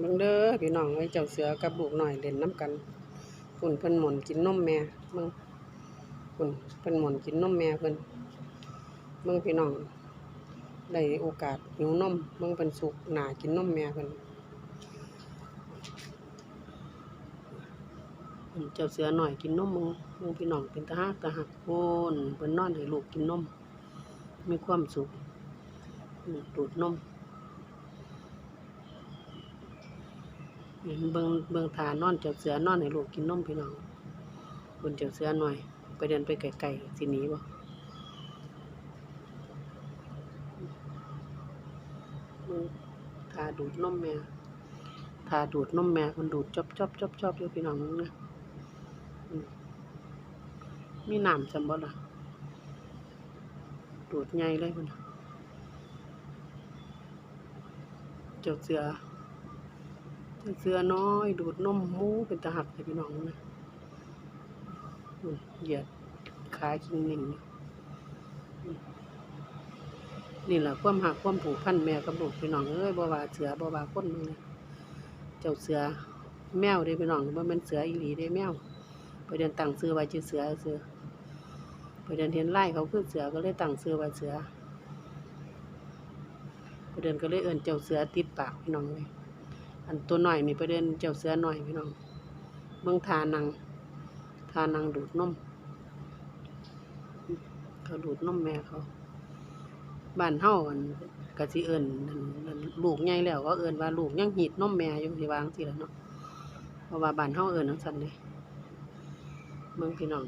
เบิ่งเด้อพี่น้องไอ้เจ้าเสือกับลูกหน่อยเล่นน้ำกันคุณเพิ่นหมุนกินนมแม่เบิ่งคุณเพิ่นหมุนกินนมแม่เพิ่นเบิ่งพี่น้องได้โอกาสหิวนมเบิ่งเพิ่นสุกหนากินนมแม่เพิ่นอืมเจ้าเสือหน่อยกินนมมึงเบิ่งพี่น้องเป็นตาฮักตาฮักโอนเพิ่นนอนให้ลูกกินนมมีความสุขดูดนม เบิ่งเบิ่งทานอนเจ้าเสือนอนให้ลูกกินนมพี่น้องบนเจ้าเสือหน่อย ไปเดินไปไกลๆสิหนีบ่เบิ่งทาดูดนมแม่ทาดูดนมแม่มันดูดจอบจอบจอบจอบอยู่พี่น้องนะมีน้ำจำบ่ล่ะ ดูดใหญ่เลยพุ่นน่ะเจ้าเสือ เสือน้อย ดูดนมหมูเป็นตาหักเลยพี่น้องนะเหยียดขาคิงนิ่งนี่แหละความหักความผูกพันแม่กับลูกพี่น้องเอ้ยบ่ว่าเสือบ่ว่าคนมึงเจ้าเสือแมวเด้พี่น้องบ่แม่นเสืออีหลีเด้แมวไปเดินตั้งซื้อไว้ชื่อเสือเสือไปเดินเห็นไล่เขาคือเสือก็เลยตั้งซื้อไว้เสือไปเดินก็เลยเอิ้นเจ้าเสือติดปากพี่น้องเลย อันตัวหน่อยนี่ประเด็นเจ้าเสือหน่อยพี่น้องเมืองทานังทานังดูดนมเขาดูดนมแม่เขาบ้านเฮาอันกะสิเอิ้นนั่นลูกใหญ่แล้วก็เอิ้นว่าลูกยังหีดนมแม่อยู่สิวางสิล่ะเนาะเพราะว่าบ้านเฮาเอิ้นจังซั่นเด้เมืองพี่น้อง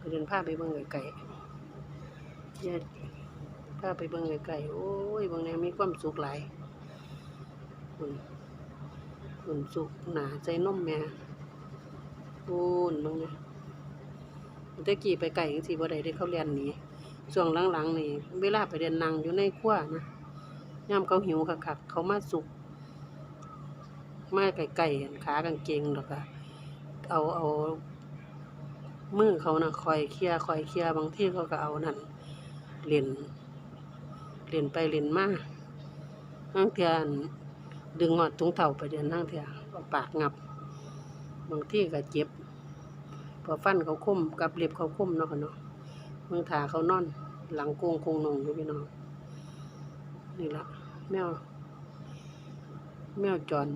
ก็เดินพาไปเบิ่งไกลๆเนี่ยพาไปเบิ่งไกลๆโอ้ยบิ่งแนวมีความสุขหลาย คุณคุณสุกหนาใจน่มแม่พูนบ้างเนี่ยตะกี้ไปไก่จังซี่บ่ได้ได้เขาเรียนหนีช่วงหลังๆนี่เวลาไปเรียนนังอยู่ในครัวนะยามเขาหิวคักๆเขามาสุกมาไก่ๆอั่ขากางเกงดอกอะเอาเอามือเขาน่ะคอยเคลียร์คอยเคลียร์บางทีเขาก็เอานั่นเล่นเล่นไปเล่นมาบางเทื่อน ดึงหอดถุงเท่าไปเดือนนั่งเถอะปากงับบางที่ก็เจ็บพอฟันเขาคมกับเล็บเขาคมเนาะคะเนาะเมืองถาเขานอน หลังโกงคงนงอยู่พี่น้องนี่ละแมว แมวจร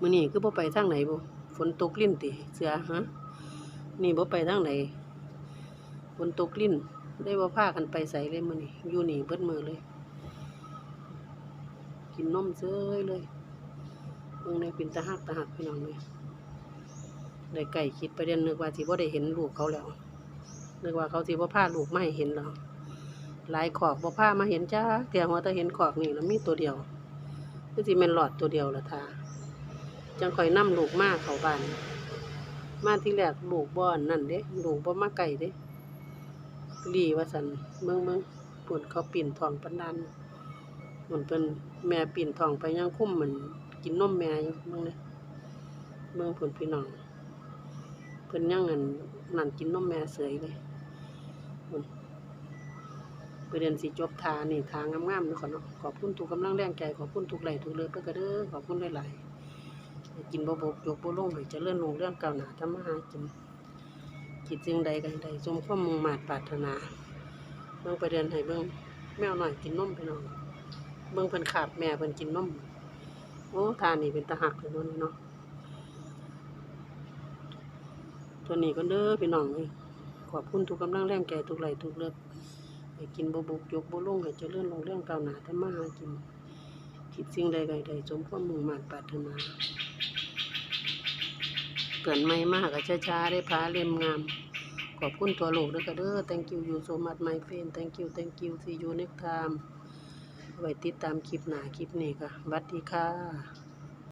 มื้อนี้คือบ่ไปทางไหนบ่ฝนตกลิ้นติเสือฮะนี่บ่ไปทางไหนฝนตกลิ้นได้บ่พากันไปใส่เลยมื้อนี้อยู่นี่เบิดมือเลย กินนมเซ้ยเลยเบิ่งในเป็นตาหักตาหักพี่น้องเลยได้ไก่คิดประเด็นนึกว่าสิบ่ได้เห็นลูกเขาแล้วนึกว่าเขาสิบ่พาลูกไมาให้เห็นแล้วหลายขอกบ่พามาเห็นจ้าเตียหัวตาเห็นขอกนี่แล้วมีตัวเดียวคือสิแม่นหลอดตัวเดียวละท่าจังคอยนํลูกมาเขาบ้านมาที่แรกลูกบ่อนนั่นเด้ลูกบ่มาไก่เด้ลีว่าซั่นเมืองเมืองปุ่นเขาปิ่นทองปันดาน มันเป็นแม่ปีนทองไปยังคุ้มเหมือนกินนมแม่อยู่มึงเนี่ยเมืองผลพี่น้องเพิ่นยังอันนั่นกินนมแม่เสยเลยพุ่นไปเรียนสิจบทานี่ทางงามๆนาะค่ะเนาะขอบคุณทุกกำลังแรงใจขอบคุณทุกไหลทุกเลือเพื่อกระเด้อขอบคุณหลายๆกินบ่บกยกบ่ลงให้เจริญรุ่งเรื่องก้าหนาทำมาหากินคิดสิ่งใดก็ใดสมความมุ่งมาตรปรารถนาเบิ่งไปเรียนให้เบิ่งแมวหน่อยกินนมพี่น้อง เบิ่งเพิ่นขาบแม่เพิ่นกินนมโอ้ทานนี่เป็นตาหักเลยเนาะนี่เนาะตัวนี้ก็เด้อพี่น้องเอ้ยขอบคุณทุกกำลังแรงใจทุกไหลทุกเลือดให้กินบบุกยกบ่ลงให้เจริญรุ่งเรื่องเก้าหน้าทำมาหากิน คิดสิ่งใดใดสมความมุ่งมั่นปรารถนาเกินไม่มากก็ช้าๆได้พาเล่มงาม ขอบคุณตัวโลกด้อก็เด้อ thank you you so much my friend thank you thank you see you next time ไว้ติดตามคลิปหน้าคลิปนี้ค่ะสวัสดีค่ะ